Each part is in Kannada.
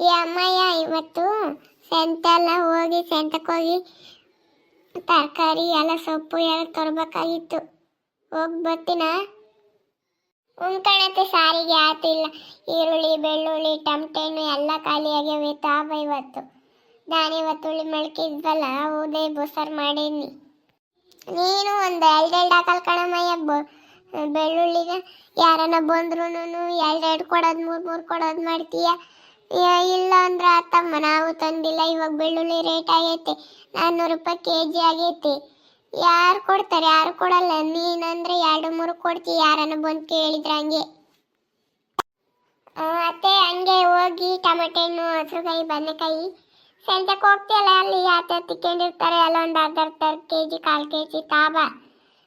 ಈ ಅಮ್ಮಯ್ಯ ಇವತ್ತು ಸಂತೆಲ್ಲ ಹೋಗಿ ಹೋಗಿ ತರಕಾರಿ, ಎಲ್ಲ ಸೊಪ್ಪು ಎಲ್ಲ ತರಬೇಕಾಗಿತ್ತು. ಹೋಗಿ ಬರ್ತೀನಾ? ಉಂಕಣತೆ ಸಾರಿಗೆ ಆತಿಲ್ಲ ಈರುಳ್ಳಿ, ಬೆಳ್ಳುಳ್ಳಿ ಟಮಟೆ ಹಣ್ಣು ಎಲ್ಲ ಖಾಲಿ ತಾಪ ಇವತ್ತು. ನಾನು ಇವತ್ತು ಹುಳಿ ಮಳ್ಕಿದ್ವಲ್ಲ ಉದೇ ಬೊಸರ್ ಮಾಡೀನಿ. ನೀನು ಒಂದು ಎರಡೆರಡು ಹಾಕಲ್ ಕಣಮಯ್ಯ ಬ- ಬೆಳ್ಳುಳ್ಳಿನ ಯಾರನ್ನ ಬಂದ್ರು ಎರಡೆರಡು ಕೊಡೋದು, ಮೂರು ಮೂರು ಕೊಡೋದು ಮಾಡ್ತೀಯ? ಇಲ್ಲ ಅಂದ್ರೆ ಆತಮ್ಮ ನಾವು ತಂದಿಲ್ಲ. ಇವಾಗ ಬೆಳ್ಳುಳ್ಳಿ ರೇಟ್ ಆಗೈತೆ. ನಾನ್ನೂರು ರೂಪಾಯಿ ಕೆ ಜಿ ಆಗೈತೆ. ಯಾರು ಕೊಡ್ತಾರೆ? ಯಾರು ಕೊಡಲ್ಲ? ನೀನಂದ್ರೆ ಎರಡು ಮೂರು ಕೊಡ್ತಿ. ಯಾರನ್ನ ಬಂದು ಕೇಳಿದ್ರೆ ಹಂಗೆ. ಅತ್ತೆ, ಹಂಗೆ ಹೋಗಿ ಟೊಮೆಟೊ ಹಣ್ಣು, ಹಸಿರುಕಾಯಿ, ಬದನೆಕಾಯಿ. ಸಂತೆಗೆ ಹೋಗ್ತಿಯಲ್ಲ ಅಲ್ಲಿ? ಆತ ತಿಕ್ಕೊಂಡಿರ್ತಾರೆ? ಅಲ್ಲ ಒಂದು ಅರ್ಧ ಅರ್ಧ ಕೆ ಜಿ ಕಾಲು ಕೆ ಜಿ ತಾಬ.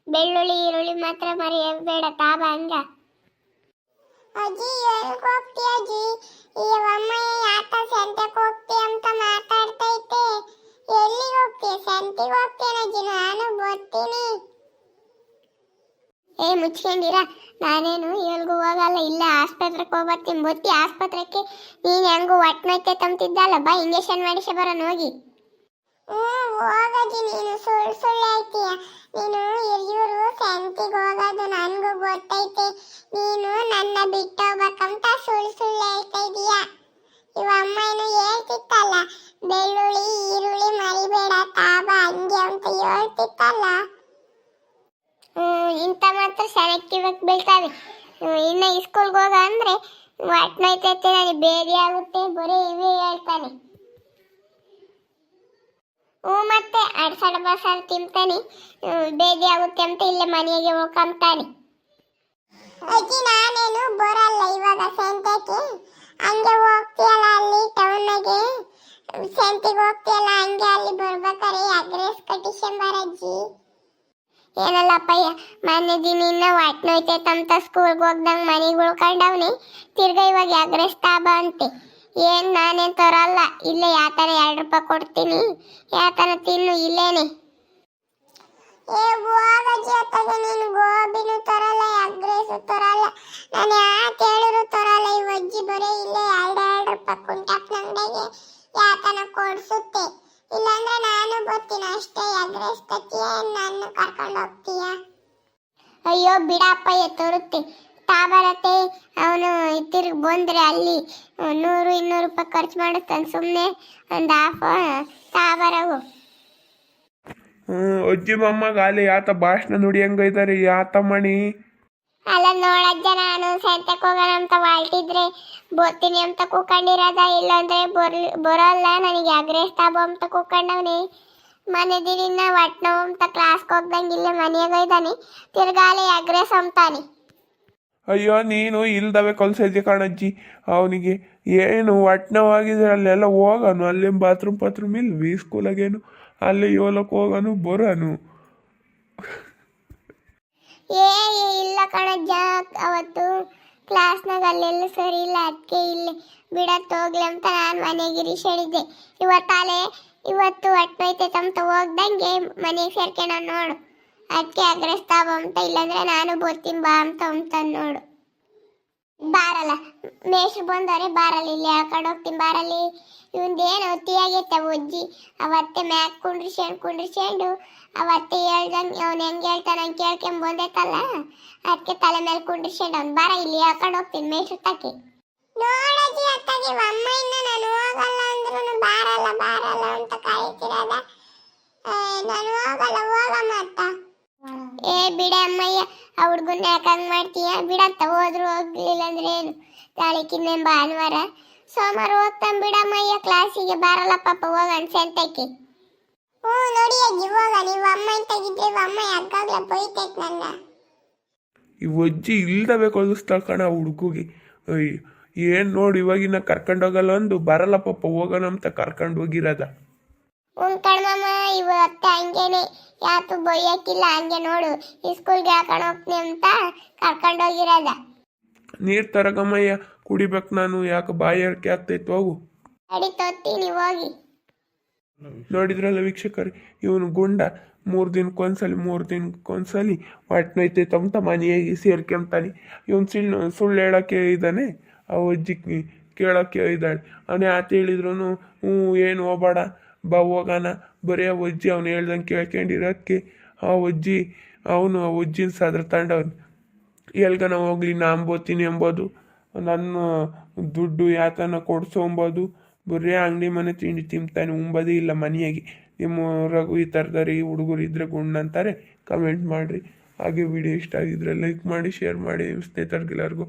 ಬೆಳ್ಳುಳ್ಳಿ, ಈರುಳ್ಳಿ ಮಾತ್ರ ಮರಿ ಬೇಡ ತಾಬ ಹಂಗ. ಅಜ್ಜಿ, ಎಲ್ಲಿಗೆ ಹೋಗ್ತೀಯ ಅಜ್ಜಿ? ಈ ಅಮ್ಮ ಯಾತ ಸಂತೆಗೆ ಹೋಗ್ತೀಯ ಅಂತ ಮಾತಾಡ್ತೈತೆ ಎಲ್ಲಿಗೆ ಹೋಗ್ತೀಯ ಸಂತೆಗೆ ಹೋಗ್ತೇನೆ ಅಜ್ಜಿ, ನಾನು ಬರ್ತೀನಿ. ಏ, ಮುಚ್ಕೊಂಡಿರ? ನಾನೇನು ಎಲ್ಗೂ ಹೋಗಲ್ಲ, ಇಲ್ಲ ಆಸ್ಪತ್ರೆಗೆ ಹೋಗ್ಬರ್ತೀನಿ. ಬತ್ತಿ ಆಸ್ಪತ್ರೆಗೆ. ನೀನು ಹೆಂಗು ಒಟ್ನೈತೆ ತಂತಿದ್ದಲ್ಲ ಬಾ ಇಂಜೆಕ್ಷನ್ ಮಾಡಿಸಿ ಬರೋಣ, ಹೋಗಿ. ಹೋಗಜ್ಜಿ ನೀನು ಸುಳ್ಳು ಸುಳ್ಳು ಹೇಳ್ತೀಯ. ನೀನು ಹಿರಿಯೂರು ಸಂತಿಗೆ ಹೋಗೋದು ನನಗೂ ಗೊತ್ತೈತೆ. ನೀನು ನನ್ನ ಬಿಟ್ಟು ಹೋಗ್ಬೇಕಂತ ಸುಳ್ಳು ಸುಳ್ಳು ಹೇಳ್ತಾ ಇದೀಯ. ಇವ ಅಮ್ಮ ಏನು ಹೇಳ್ತಿತ್ತಲ್ಲ, ಬೆಳ್ಳುಳ್ಳಿ, ಈರುಳ್ಳಿ ಮರಿಬೇಡ, ತಾಬ ಹಂಗೆ ಅಂತ ಹೇಳ್ತಿತ್ತಲ್ಲ. ಇಂಥ ಮಾತ್ರ ಸೆಲೆಕ್ಟಿವಾಗಿ ಬೀಳ್ತಾವೆ. ಇನ್ನು ಇನ್ನು ಸ್ಕೂಲ್ಗೆ ಹೋಗ ಅಂದ್ರೆ ಒಟ್ನೈತೈತೆ ನನಗೆ ಬೇರೆ ಆಗುತ್ತೆ, ಬರೀ ಇವೇ ಹೇಳ್ತಾನೆ. ಹ್ಞೂ ಮತ್ತೆ ಅಡ್ಸಡ ಬಸಾಡ್ ತಿಂತಾನೆ. ಬೇರೆ ಆಗುತ್ತೆ ಅಂತ ಇಲ್ಲೇ ಮನೆಗೆ ಹೋಗ್ಕೊಂತಾನೆ ಅಜ್ಜಿ, ನಾನೇನು ಬರಲ್ಲ ಇವಾಗ ಸಂತೆಗೆ ಹಂಗೆ ಹೋಗ್ತೀಯಲ್ಲ ಅಲ್ಲಿ ಟೌನ್ಗೆ? ಸಂತೆಗೆ ಹೋಗ್ತೀಯಲ್ಲ, ಹಂಗೆ ಅಲ್ಲಿ ಬರ್ಬೇಕಾರೆ ಅಗ್ರೆಸ್ ಕಟ್ಟಿಸ್ಕೊಂಬಾರ ಅಜ್ಜಿ. ಏನಲ್ಲಪ್ಪಯ್ಯ ಮೊನ್ನೆ ದಿನ ಇನ್ನ ಒಟ್ನೋಯ್ತೈತಂತ ಸ್ಕೂಲ್ಗೆ ಹೋಗ್ದಂಗೆ ಮನೆಗೆ ಉಳ್ಕೊಂಡವ್ನಿ. ತಿರ್ಗ ಇವಾಗ ಅಗ್ರೆಸ್ ತಾಬ ಅಂತೆ. ಏನ್ ನಾನೇನು ತರಲ್ಲ, ಇಲ್ಲೇ ಯಾತನ ಎರಡು ರೂಪಾಯಿ ಕೊಡ್ತೀನಿ. ಯಾತನ ತಿನ್ನು ಇಲ್ಲೇನೆ. ಏ ಹೋಗಜ್ಜಿ ಅತ್ತಾಗ ನೀನು ಗೋಬಿನೂ ತರಲ್ಲ, ಅಗ್ರೇಸು ತರಲ್ಲ. ನಾನು ಯಾಕೆ ಹೇಳಿದ್ರು ತರಲ್ಲ, ಈ ಅಜ್ಜಿ ಬರೀ ಇಲ್ಲೇ ಎರಡು ಎರಡು ರೂಪಾಯಿ ಕುಂಟಾಪ್ ಅಂಗಡಿಗೆ ಯಾತನ ಕೊಡ್ಸುತ್ತೆ. ಇಲ್ಲಾಂದ್ರೆ ನಾನು ಬರ್ತೀನಿ ಅಷ್ಟೇ, ಅಗ್ರೇಸ್ ತತ್ತೀಯ, ನನ್ನ ಕರ್ಕೊಂಡು ಹೋಗ್ತೀಯ? ಅಯ್ಯೋ, ಬಿಡಪ್ಪ, ಎತ್ತರುತ್ತೆ. ತಾ ಬರತ್ತೆ ಅವನು ತಿರುಗಿ ಬಂದ್ರೆ ಅಲ್ಲಿ ನೂರು ಇನ್ನೂರು ರೂಪಾಯಿ ಖರ್ಚು ಮಾಡುತ್ತಾನೆ ಸುಮ್ಮನೆ ಒಂದು ಹಾಫ್ ತಾ ಬರವು ಹ್ಮ್ ಅಜ್ಜಿ ಮೊಮ್ಮಗ ಯಾತ ಭಾಷಣ ನುಡಿ ಹೆಂಗೈತಾರೆ ಯಾತ ಮಣಿ ಅಲ್ಲ, ನೋಡಜ್ಜ, ನಾನು ಸಂತೆಗೆ ಹೋಗೋಣ ಅಂತ ಹೊಲ್ಟಿದ್ರೆ ಬರ್ತೀನಿ ಅಂತ ಕೂಕೊಂಡಿರೋದ, ಇಲ್ಲಾಂದ್ರೆ ಬರ್ಲಿ, ಬರೋಲ್ಲ, ನನಗೆ ಅಗ್ರೆಸ್ ತಾಬೋ ಅಂತ ಕೂಕೊಂಡವ್ನಿ. ಮನೆ ದಿನ ಒಟ್ಟು ಅಂತ ಕ್ಲಾಸ್ಗೆ ಹೋಗ್ದಂಗೆ ಇಲ್ಲೇ ಮನೆಯಾಗ ಇದ್ದಾನೆ ತಿರ್ಗಾಲಿ ಅಗ್ರೆಸ್ ಅಂತಾನೆ. ಅಯ್ಯೋ, ನೀನು ಇಲ್ದವೆ ಕಲ್ಸಜ್ಜಿ ಕಾಣಜ್ಜಿ. ಅವನಿಗೆ ಏನು ಒಟ್ನವಾಗಿದ್ರೆ ಅಲ್ಲೆಲ್ಲ ಹೋಗನು. ಅಲ್ಲೇ ಬಾತ್ರೂಮ್ ಪಾತ್ರೂಮ್ ಇಲ್ವಿ ಸ್ಕೂಲಾಗೇನು ಅಲ್ಲಿ ಯೋಲಕ್ಕೆ ಹೋಗನು, ಬರೋನು. ಏ ಇಲ್ಲ ಕಣಜ್ಜ. ಅವತ್ತು ಕ್ಲಾಸ್ನಾಗ ಅಲ್ಲೆಲ್ಲ ಸರಿ ಇಲ್ಲ ಅದಕ್ಕೆ ಇಲ್ಲಿ. ಬಿಡತ್ ಹೋಗ್ಲಿ ಅಂತ ನಾನು ಮನೆಗೆ ಹೇಳಿದ್ದೆ. ಇವತ್ತಾಲೆ, ಇವತ್ತು ಅಂತ ಹೋಗ್ದಂಗೆ ಮನೆಗೆ ಸೇರ್ಕೊಂಡ ನೋಡು. ಅದಕ್ಕೆ ಅಗ್ರಸ್ತಾ ಅಂತ, ಇಲ್ಲಾಂದ್ರೆ ನಾನು ಬರ್ತೀನಿ ಬಾ ಅಂತ ಅಂತಾನೆ ನೋಡು. ಬಾರಲ್ಲ ಮೇಷ್ರು ಬಂದವ್ರೆ ಬಾರಲ್ಲ, ಇಲ್ಲಿ ಹೇಳ್ಕೊಂಡು ಹೋಗ್ತೀನಿ ಬಾರಲ್ಲಿ. ಇವಂದೇನು ಅತಿ ಆಗೈತೆ ಅಜ್ಜಿ? ಅವತ್ತೆ ಮ್ಯಾಕ್ ಕುಂಡ್ರಿಸ್ಕೊಂಡು ಕುಂಡ್ರಿಸ್ಕೊಂಡು ಅವತ್ತೆ ಹೇಳ್ದಂಗೆ, ಅವ್ನು ಹೆಂಗೆ ಹೇಳ್ತಾನೆ ಹಂಗೆ ಕೇಳ್ಕೊಂಡ್ ಬಂದೈತಲ್ಲ? ಅದಕ್ಕೆ ತಲೆ ಮೇಲೆ ಕುಂಡ್ರಿಸ್ಕೊಂಡು ಅವ್ನು. ಬಾರ, ಇಲ್ಲಿ ಹೇಳ್ಕೊಂಡು ಹೋಗ್ತೀನಿ ಮೇಷ್ರು ತಕ್ಕೆ ನೋಡಜ್ಜಿ ಅಮ್ಮ ನಾನು ಹೋಗಲ್ಲ ಅಂದ್ರೂ ಬಾರಲ್ಲ ಬಾರಲ್ಲ ಅಂತ ಕಾಯ್ತಿರದ ನಾನು ಹೋಗಲ್ಲ ಹೋಗಮ್ಮ ಅತ್ತ ಏ ಬಿಡೆ ಅಮ್ಮಯ್ಯ ಆ ಹುಡ್ಗನ್ನ ಯಾಕೆ ಹಂಗೆ ಮಾಡ್ತೀಯ? ಬಿಡತ್ತ ಹೋದ್ರು ಹೋಗ್ಲಿಲ್ಲ ಅಂದ್ರೆ ಏನು? ನಾಳೆಕಿನ್ನ ಭಾನುವಾರ? ಸೋಮವಾರ ಹೋಗ್ತಾನೆ ಬಿಡಮ್ಮಯ್ಯ ಕ್ಲಾಸಿಗೆ ಬಾರಲ್ಲ ಪಾಪ ಹೋಗಣ ಸೆಂತಕ್ಕೆ ಹ್ಞೂ ನೋಡಿ ಅಜ್ಜಿ ಹೋಗ. ನೀವು ಅಮ್ಮ ತೆಗಿದ್ರೆ ಅಮ್ಮ ಯಾಕಾಗ್ಲ ಬೈತೈತ್ ನನ್ನ? ಈ ಅಜ್ಜಿ ಇಲ್ದವೆ ಕಳಿಸ್ತಾಳ ಕಣ ಹುಡುಗಿಗೆ. ಏನು ನೋಡಿ ಇವಾಗಿನ ಕರ್ಕೊಂಡೋಗಲ್ಲ ಅಂದು. ಬರಲ್ಲ ಪಾಪ ಹೋಗೋಣ ಅಂತ ಕರ್ಕೊಂಡು ಹೋಗಿರೋದ. ಹ್ಞೂ ಕಣ್ಮಮ್ಮ ಇವತ್ತು ಹಂಗೇನೆ ಯಾತು ಬೊಯ್ಯಕ್ಕಿಲ್ಲ ಹಂಗೆ ನೋಡು. ಈ ಸ್ಕೂಲ್ಗೆ ಹಾಕೊಂಡು ಹೋಗ್ತೀನಿ ಅಂತ ಕರ್ಕೊಂಡೋಗಿರೋದ ನೀರ್ ತರಗಮ್ಮಯ್ಯ ಕುಡಿಬೇಕು ನಾನು ಯಾಕೆ ಬಾಯಾರಿಕೆ ಆಗ್ತೈತೆ ಹೋಗು. ಅಡಿ ಹೋಗಿ. ನೋಡಿದ್ರಲ್ಲ ವೀಕ್ಷಕರು ಇವನು ಗುಂಡ ಮೂರು ದಿನಕ್ಕೊಂದ್ಸಲಿ ಮೂರು ದಿನಕ್ಕೊಂದ್ಸಲಿ ತಮ್ಮ ತಮ್ಮ ಮನೆಯಾಗಿ ಸೇರ್ಕೊಂತಾನೆ ಇವನು ಸುಳ್ಳು ಸುಳ್ಳು ಹೇಳೋಕ್ಕೆ ಇದ್ದಾನೆ ಆ ಅಜ್ಜಿ ಕೇಳೋಕ್ಕೆ ಇದ್ದಾಳೆ. ಅವನೇ ಆತ ಹೇಳಿದ್ರು ಹ್ಞೂ ಏನು ಹೋಗ್ಬೇಡ. ಬಾ ಹೋಗೋಣ. ಬರೀ ಆ ಅಜ್ಜಿ ಅವ್ನು ಹೇಳ್ದಂಗೆ ಕೇಳ್ಕೊಂಡಿರೋಕ್ಕೆ ಆ ಅಜ್ಜಿ, ಅವನು ಆ ಅಜ್ಜಿನ ಸದ್ರ ತಗೊಂಡವ್ನು ಎಲ್ಗನ ಹೋಗ್ಲಿ ನಾ ಅಂಬೋತೀನಿ ಎಂಬೋದು ನನ್ನ ದುಡ್ಡು ಯಾತನ ಕೊಡ್ಸೋಂಬೋದು ಬರೀ ಅಂಗಡಿ ಮನೆ ತಿಂಡಿ ತಿಂತಾನೆ, ಉಂಬೋದೇ ಇಲ್ಲ ಮನೆಯಾಗಿ. ನಿಮ್ಮ ರಘು ಈ ಥರದರಿ ಹುಡುಗರು ಇದ್ರೆ ಗುಂಡ್ ಅಂತಾರೆ. ಕಮೆಂಟ್ ಮಾಡಿರಿ. ಹಾಗೆ ವಿಡಿಯೋ ಇಷ್ಟ ಆಗಿದ್ರೆ ಲೈಕ್ ಮಾಡಿ ಶೇರ್ ಮಾಡಿ. ಸ್ನೇಹಿತರಿಗೆಲ್ಲರಿಗೂ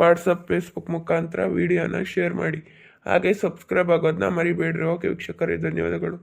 ವಾಟ್ಸಪ್ ಫೇಸ್ಬುಕ್ ಮುಖಾಂತರ ವಿಡಿಯೋನ ಶೇರ್ ಮಾಡಿ. ಹಾಗೆ ಸಬ್ಸ್ಕ್ರೈಬ್ ಆಗೋದನ್ನ ಮರಿಬೇಡ್ರಿ. ಓಕೆ ವೀಕ್ಷಕರೇ ಧನ್ಯವಾದಗಳು.